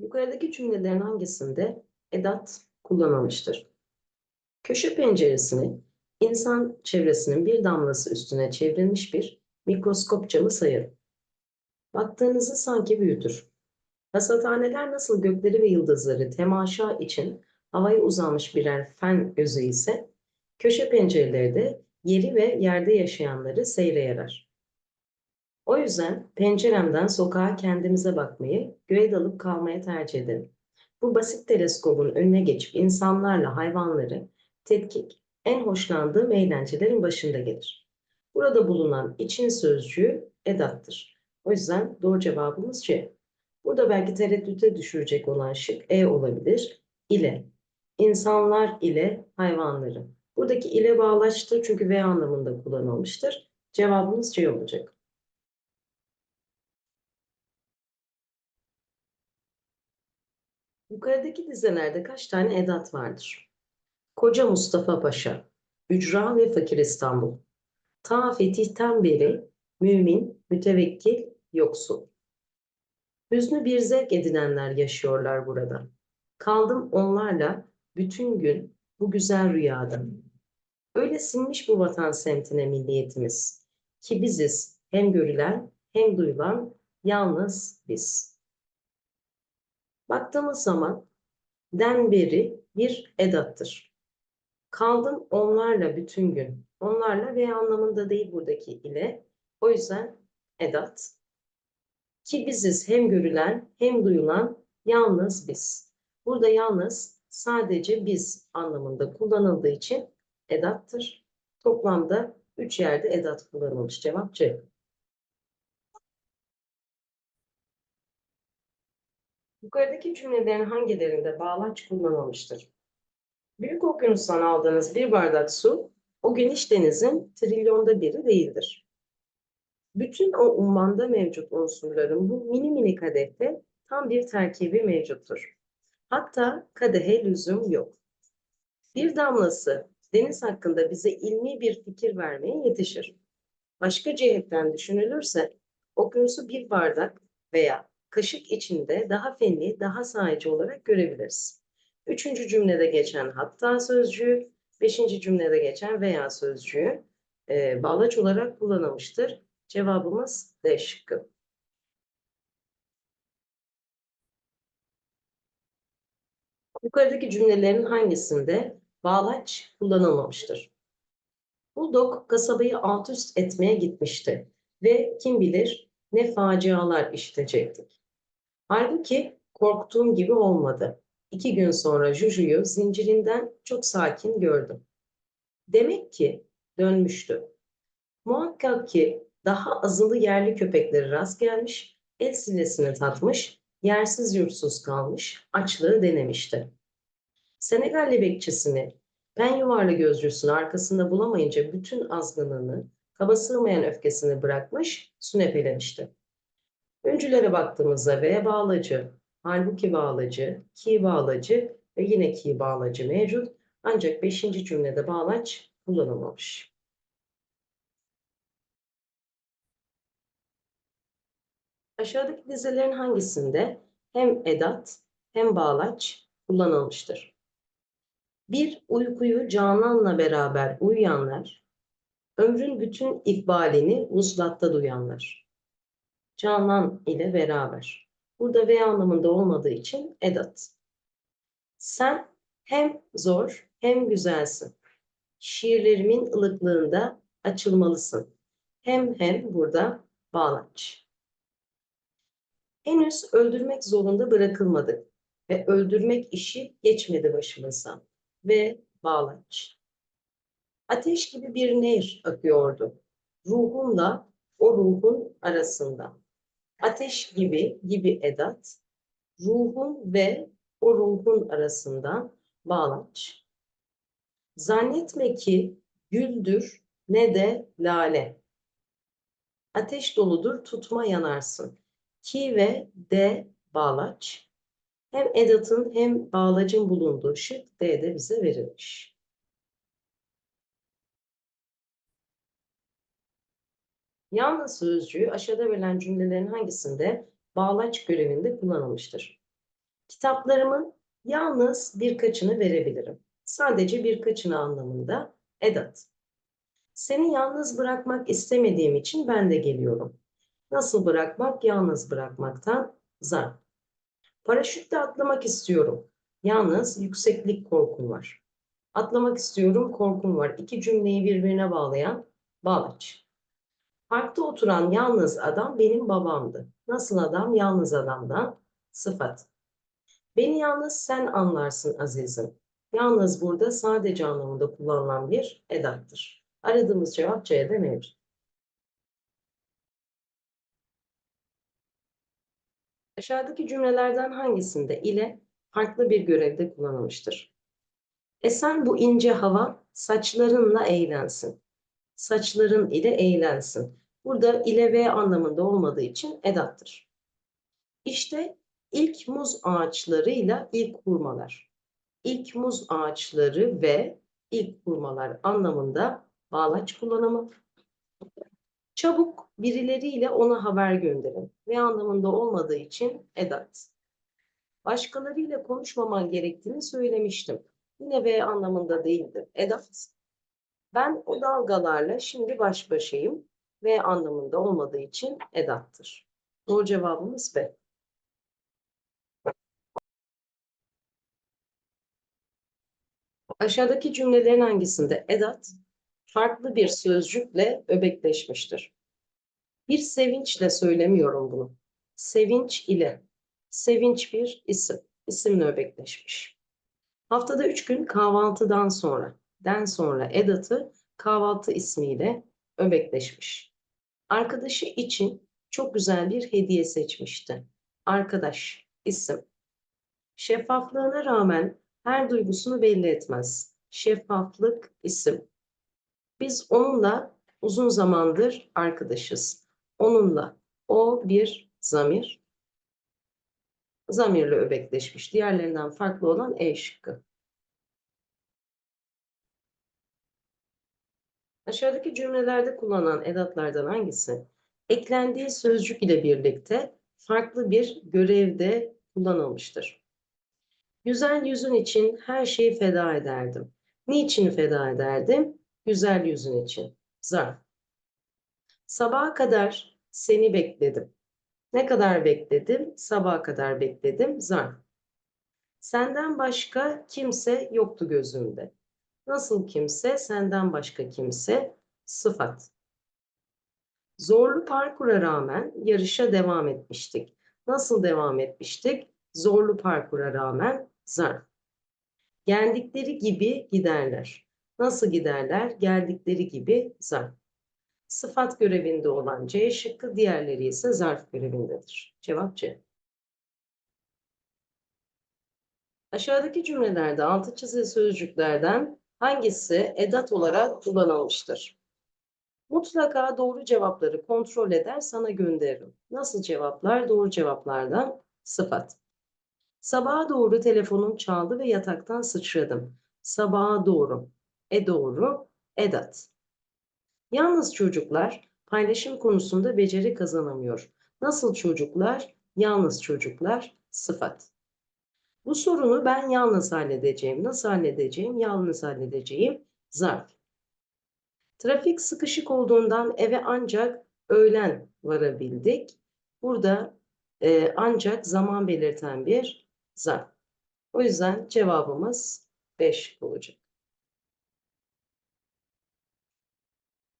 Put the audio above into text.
Yukarıdaki cümlelerin hangisinde edat kullanılmıştır? Köşe penceresini insan çevresinin bir damlası üstüne çevrilmiş bir mikroskop camı sayarım. Baktığınızı sanki büyütür. Rasathaneler nasıl gökleri ve yıldızları temaşa için havaya uzanmış birer fen gözü ise, köşe pencereleri de yeri ve yerde yaşayanları seyre yarar. O yüzden penceremden sokağa kendimize bakmayı, göğe dalıp kalmaya tercih ederim. Bu basit teleskobun önüne geçip insanlarla hayvanları tetkik en hoşlandığım eğlencelerin başında gelir. Burada bulunan için sözcüğü edattır. O yüzden doğru cevabımız C. Burada belki tereddüte düşürecek olan şık E olabilir. İle. İnsanlar ile hayvanları. Buradaki ile bağlaçtır çünkü V anlamında kullanılmıştır. Cevabımız C olacak. Yukarıdaki dizelerde kaç tane edat vardır? Koca Mustafa Paşa, Ücra ve Fakir İstanbul. Ta fetihten beri mümin, mütevekkil, yoksul. Hüznü bir zevk edinenler yaşıyorlar burada. Kaldım onlarla bütün gün bu güzel rüyada. Öyle sinmiş bu vatan semtine milliyetimiz ki biziz hem görülen hem duyulan yalnız biz. Baktığımız zaman den beri bir edattır. Kaldım onlarla bütün gün. Onlarla ve anlamında değil buradaki ile. O yüzden edat. Ki biziz hem görülen hem duyulan yalnız biz. Burada yalnız sadece biz anlamında kullanıldığı için edattır. Toplamda üç yerde edat kullanılmış. Cevap C. Yukarıdaki cümlelerin hangilerinde bağlaç kullanılmıştır? Büyük okyanustan aldığınız bir bardak su, o geniş denizin trilyonda biri değildir. Bütün o ummanda mevcut unsurların bu mini mini kadehte tam bir terkibi mevcuttur. Hatta kadehe lüzum yok. Bir damlası deniz hakkında bize ilmi bir fikir vermeye yetişir. Başka cihetten düşünülürse okyanusu bir bardak veya kaşık içinde daha fenli, daha sahici olarak görebiliriz. Üçüncü cümlede geçen hatta sözcüğü, beşinci cümlede geçen veya sözcüğü e, bağlaç olarak kullanılmıştır. Cevabımız D şıkkı. Yukarıdaki cümlelerin hangisinde bağlaç kullanılmamıştır? Bulldog kasabayı alt üst etmeye gitmişti ve kim bilir ne facialar işitecektik. Halbuki korktuğum gibi olmadı. İki gün sonra Juju'yu zincirinden çok sakin gördüm. Demek ki dönmüştü. Muhakkak ki daha azılı yerli köpekleri rast gelmiş, el silesini tatmış, yersiz yurtsuz kalmış, açlığı denemişti. Senegalli bekçisini, pen yuvarlı gözcüsünü arkasında bulamayınca bütün azgınlığını, kaba sığmayan öfkesini bırakmış, sünepelemişti. Öncülere baktığımızda V bağlacı, halbuki bağlacı, ki bağlacı ve yine ki bağlacı mevcut. Ancak beşinci cümlede bağlaç kullanılmamış. Aşağıdaki dizelerin hangisinde hem edat hem bağlaç kullanılmıştır? Bir uykuyu Canan'la beraber uyuyanlar, ömrün bütün ikbalini vuslatta duyanlar. Canan ile beraber. Burada V anlamında olmadığı için edat. Sen hem zor hem güzelsin. Şiirlerimin ılıklığında açılmalısın. Hem hem burada bağlaç. Henüz öldürmek zorunda bırakılmadık ve öldürmek işi geçmedi başımıza ve bağlaç. Ateş gibi bir nehir akıyordu. Ruhumla o ruhun arasında. Ateş gibi gibi edat, ruhun ve o ruhun arasında bağlaç. Zannetme ki güldür ne de lale. Ateş doludur tutma yanarsın. Ki ve de bağlaç. Hem edatın hem bağlacın bulunduğu şık D'de bize verilmiş. Yalnız sözcüğü aşağıda verilen cümlelerin hangisinde bağlaç görevinde kullanılmıştır? Kitaplarımın yalnız birkaçını verebilirim. Sadece birkaçını anlamında edat. Seni yalnız bırakmak istemediğim için ben de geliyorum. Nasıl bırakmak? Yalnız bırakmaktan zarf. Paraşütle atlamak istiyorum. Yalnız yükseklik korkum var. Atlamak istiyorum, korkum var. İki cümleyi birbirine bağlayan bağlaç. Parkta oturan yalnız adam benim babamdı. Nasıl adam? Yalnız adamdan sıfat. Beni yalnız sen anlarsın azizim. Yalnız burada sadece anlamında kullanılan bir edattır. Aradığımız cevap C'de mevcut. Aşağıdaki cümlelerden hangisinde ile farklı bir görevde kullanılmıştır? Esen bu ince hava saçlarınla eğlensin. Saçların ile eğlensin. Burada ile ve anlamında olmadığı için edattır. İşte ilk muz ağaçlarıyla ilk hurmalar. İlk muz ağaçları ve ilk hurmalar anlamında bağlaç kullanımı. Çabuk birileriyle ona haber gönderin ve anlamında olmadığı için edat. Başkalarıyla konuşmaman gerektiğini söylemiştim. Yine ve anlamında değildir. Edat. Ben o dalgalarla şimdi baş başayım ve anlamında olmadığı için edattır. Doğru cevabımız B. Aşağıdaki cümlelerin hangisinde edat farklı bir sözcükle öbekleşmiştir? Bir sevinçle söylemiyorum bunu. Sevinç ile. Sevinç bir isim. İsimle öbekleşmiş. Haftada üç gün kahvaltıdan sonra, den sonra edatı kahvaltı ismiyle öbekleşmiş. Arkadaşı için çok güzel bir hediye seçmişti. Arkadaş, isim. Şeffaflığına rağmen her duygusunu belli etmez. Şeffaflık, isim. Biz onunla uzun zamandır arkadaşız. Onunla. O bir zamir. Zamirle öbekleşmiş. Diğerlerinden farklı olan E şıkkı. Aşağıdaki cümlelerde kullanılan edatlardan hangisi? Eklendiği sözcük ile birlikte farklı bir görevde kullanılmıştır. Güzel yüzün için her şeyi feda ederdim. Niçin feda ederdim? Güzel yüzün için. Zarf. Sabaha kadar seni bekledim. Ne kadar bekledim? Sabaha kadar bekledim. Zarf. Senden başka kimse yoktu gözümde. Nasıl kimse? Senden başka kimse. Sıfat. Zorlu parkura rağmen yarışa devam etmiştik. Nasıl devam etmiştik? Zorlu parkura rağmen zarf. Geldikleri gibi giderler. Nasıl giderler? Geldikleri gibi zarf. Sıfat görevinde olan C şıkkı, diğerleri ise zarf görevindedir. Cevap C. Aşağıdaki cümlelerde altı çizili sözcüklerden hangisi edat olarak kullanılmıştır? Mutlaka doğru cevapları kontrol eder sana gönderirim. Nasıl cevaplar? Doğru cevaplardan sıfat. Sabaha doğru telefonum çaldı ve yataktan sıçradım. Sabaha doğru. E doğru. Edat. Yalnız çocuklar paylaşım konusunda beceri kazanamıyor. Nasıl çocuklar? Yalnız çocuklar. Sıfat. Bu sorunu ben yalnız halledeceğim. Nasıl halledeceğim? Yalnız halledeceğim. Zarf. Trafik sıkışık olduğundan eve ancak öğlen varabildik. Burada e, ancak zaman belirten bir zarf. O yüzden cevabımız 5 olacak.